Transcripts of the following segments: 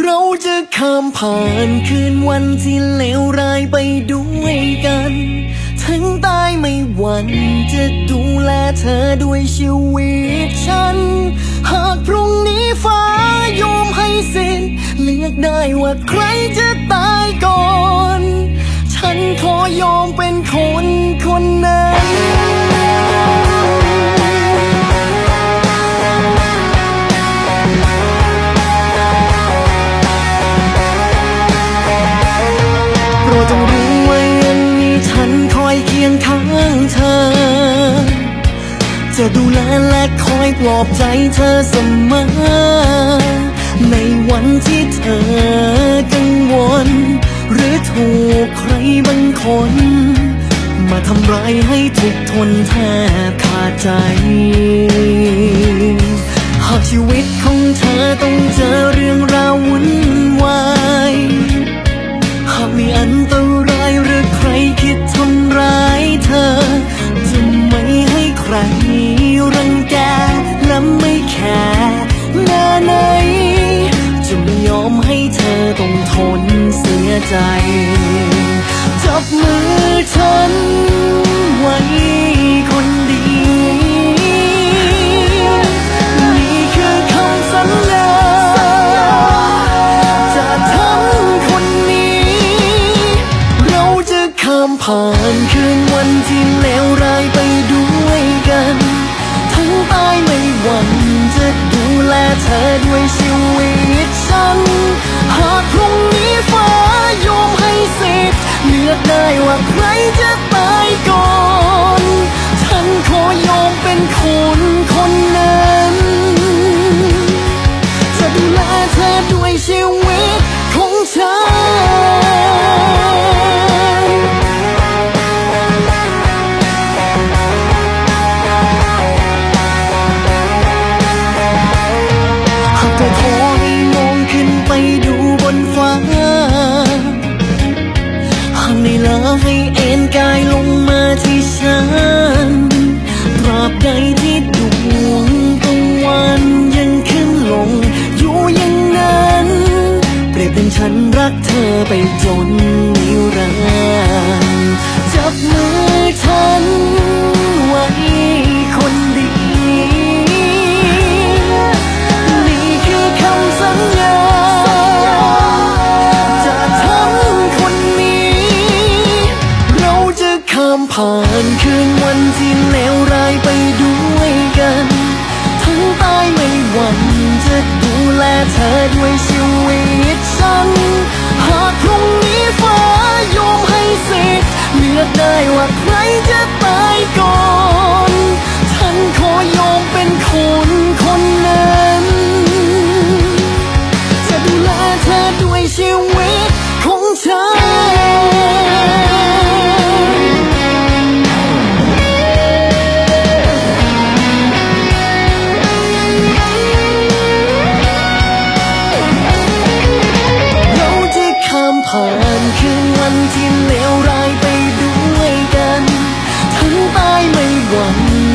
เราจะข้ามผ่านคืนวันที่เลวร้ายไปด้วยกันทั้งตายไม่หวั่นจะดูแลเธอด้วยชีวิตฉัน หากพรุ่งนี้ฟ้ายอมให้สิ้นเลือกได้ว่าใครจะตายก่อน ฉันขอยอมเป็นคนคนนั้น จะดูแลและคอยปลอบใจเธอเสมอ ในวันที่เธอกังวล หรือถูกใครบางคน มาทำร้ายให้ทุกทนแทบขาดใจ หากชีวิตของเธอต้องเจอเรื่องราววุ่นวาย หากมีอันตร ใจ จับมือฉันไว้คนดีนี่คือคำสัญญาจากทั้งคนนี้ เราจะข้ามผ่านคืนวันที่เลวร้ายไปด้วยกัน ทั้งตายไม่หวั่นจะดูแลเธอด้วย รักเธอไปจนนิรันดร์จับมือฉันไว้คนดีนี่คือคำสัญญาจากทั้งคนนี้ เราจะข้ามผ่านคืนวันที่เลว ลือ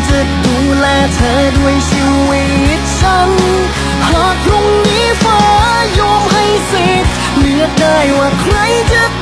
จะดูแลเธอด้วยชีวิตฉัน หากพรุ่งนี้ฟ้ายอมให้สิทธิ์เลือกได้ว่าใครจะ